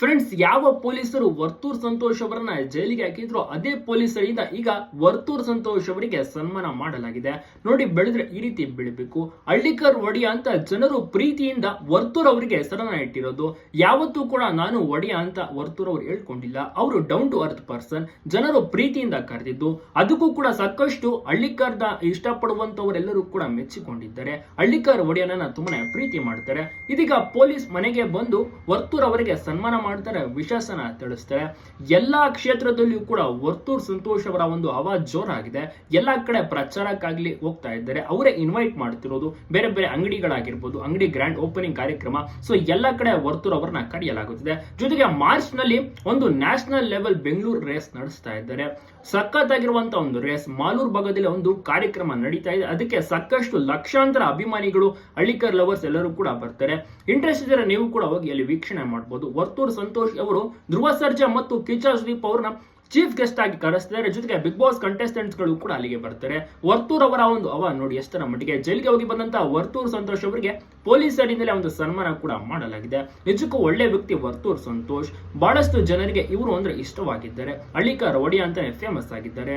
Friends ಯಾವ ಪೊಲೀಸರು ವರ್ತೂರ್ ಸಂತೋಷ್ ಅವರನ್ನ ಜೈಲಿಗೆ ಹಾಕಿದ್ರು ಅದೇ ಪೊಲೀಸರಿಂದ ಈಗ ವರ್ತೂರ್ ಸಂತೋಷ್ ಅವರಿಗೆ ಸನ್ಮಾನ ಮಾಡಲಾಗಿದೆ. ನೋಡಿ, ಬೆಳೆದ್ರೆ ಈ ರೀತಿ ಬೆಳಿಬೇಕು. ಹಳ್ಳಿಕರ್ ಒಡೆಯ ಅಂತ ಜನರು ಪ್ರೀತಿಯಿಂದ ವರ್ತೂರ್ ಅವರಿಗೆ ಹೆಸರನ್ನ ಇಟ್ಟಿರೋದು. ಯಾವತ್ತೂ ಕೂಡ ನಾನು ಒಡೆಯ ಅಂತ ವರ್ತೂರ್ ಅವರು ಹೇಳ್ಕೊಂಡಿಲ್ಲ. ಅವರು ಡೌನ್ ಟು ಅರ್ತ್ ಪರ್ಸನ್ ಜನರು ಪ್ರೀತಿಯಿಂದ ಕರೆದಿದ್ದು. ಅದಕ್ಕೂ ಕೂಡ ಸಾಕಷ್ಟು ಹಳ್ಳಿಕರ್ದ ಇಷ್ಟಪಡುವಂತವರೆಲ್ಲರೂ ಕೂಡ ಮೆಚ್ಚಿಕೊಂಡಿದ್ದಾರೆ. ಹಳ್ಳಿಕರ್ ಒಡೆಯನನ್ನ ತುಂಬಾನೇ ಪ್ರೀತಿ ಮಾಡ್ತಾರೆ. ಇದೀಗ ಪೊಲೀಸ್ ಮನೆಗೆ ಬಂದು ವರ್ತೂರ್ ಅವರಿಗೆ ಸನ್ಮಾನ ಮಾಡ್ತಾರೆ ವಿಶ್ವಾಸನ ತಿಳಿಸ್ತಾರೆ. ಎಲ್ಲಾ ಕ್ಷೇತ್ರದಲ್ಲಿಯೂ ಕೂಡ ವರ್ತೂರ್ ಸಂತೋಷ್ ಅವರ ಒಂದು ಹವಾ ಜೋರಾಗಿದೆ. ಎಲ್ಲಾ ಕಡೆ ಪ್ರಚಾರಕ್ಕಾಗ್ಲಿ ಹೋಗ್ತಾ ಇದ್ದಾರೆ. ಅವರೇ ಇನ್ವೈಟ್ ಮಾಡ್ತಿರೋದು, ಬೇರೆ ಬೇರೆ ಅಂಗಡಿಗಳಾಗಿರ್ಬೋದು, ಅಂಗಡಿ ಗ್ರ್ಯಾಂಡ್ ಓಪನಿಂಗ್ ಕಾರ್ಯಕ್ರಮ. ಸೊ ಎಲ್ಲಾ ಕಡೆ ವರ್ತೂರ್ ಅವರನ್ನ ಕಡಿಯಲಾಗುತ್ತಿದೆ. ಜೊತೆಗೆ ಮಾರ್ಚ್ನಲ್ಲಿ ಒಂದು ನ್ಯಾಷನಲ್ ಲೆವೆಲ್ ಬೆಂಗಳೂರು ರೇಸ್ ನಡೆಸ್ತಾ ಇದ್ದಾರೆ. ಸಖತ್ತಾಗಿರುವಂತ ಒಂದು ರೇಸ್ ಮಾಲೂರ್ ಭಾಗದಲ್ಲಿ ಒಂದು ಕಾರ್ಯಕ್ರಮ ನಡೀತಾ ಇದೆ. ಅದಕ್ಕೆ ಸಾಕಷ್ಟು ಲಕ್ಷಾಂತರ ಅಭಿಮಾನಿಗಳು, ಹಳ್ಳಿಕರ್ ಲವರ್ಸ್ ಎಲ್ಲರೂ ಕೂಡ ಬರ್ತಾರೆ. ಇಂಟ್ರೆಸ್ಟ್ ಇದ್ದರೆ ನೀವು ಕೂಡ ಹೋಗಿ ಅಲ್ಲಿ ವೀಕ್ಷಣೆ ಮಾಡಬಹುದು ವರ್ತೂರ್ ಸಂತೋಷ್ ಅವರು ಧ್ರುವ ಸರ್ಜಾ ಮತ್ತು ಕಿಚಾ ಸುದೀಪ್ ಅವ್ರನ್ನ ಚೀಫ್ ಗೆಸ್ಟ್ ಆಗಿ ಕರೆಸ್ತಾರೆ ಜೊತೆಗೆ ಬಿಗ್ ಬಾಸ್ ಕಂಟೆಸ್ಟೆಂಟ್ಸ್ಗಳು ಕೂಡ ಅಲ್ಲಿಗೆ ಬರ್ತಾರೆ. ವರ್ತೂರ್ ಅವರ ಒಂದು ಅವ ನೋಡಿ, ಎಷ್ಟರ ಮಟ್ಟಿಗೆ ಜೈಲಿಗೆ ಹೋಗಿ ಬಂದಂತ ವರ್ತೂರ್ ಸಂತೋಷ್ ಅವರಿಗೆ ಪೊಲೀಸ್ ಪೊಲೀಸರಿಂದಲೇ ಒಂದು ಸನ್ಮಾನ ಕೂಡ ಮಾಡಲಾಗಿದೆ. ನಿಜಕ್ಕೂ ಒಳ್ಳೆ ವ್ಯಕ್ತಿ ವರ್ತೂರ್ ಸಂತೋಷ್. ಬಹಳಷ್ಟು ಜನರಿಗೆ ಇವರು ಅಂದ್ರೆ ಇಷ್ಟವಾಗಿದ್ದಾರೆ. ಹಳ್ಳಿಕರ್ ಒಡಿಯ ಅಂತಾನೆ ಫೇಮಸ್ ಆಗಿದ್ದಾರೆ.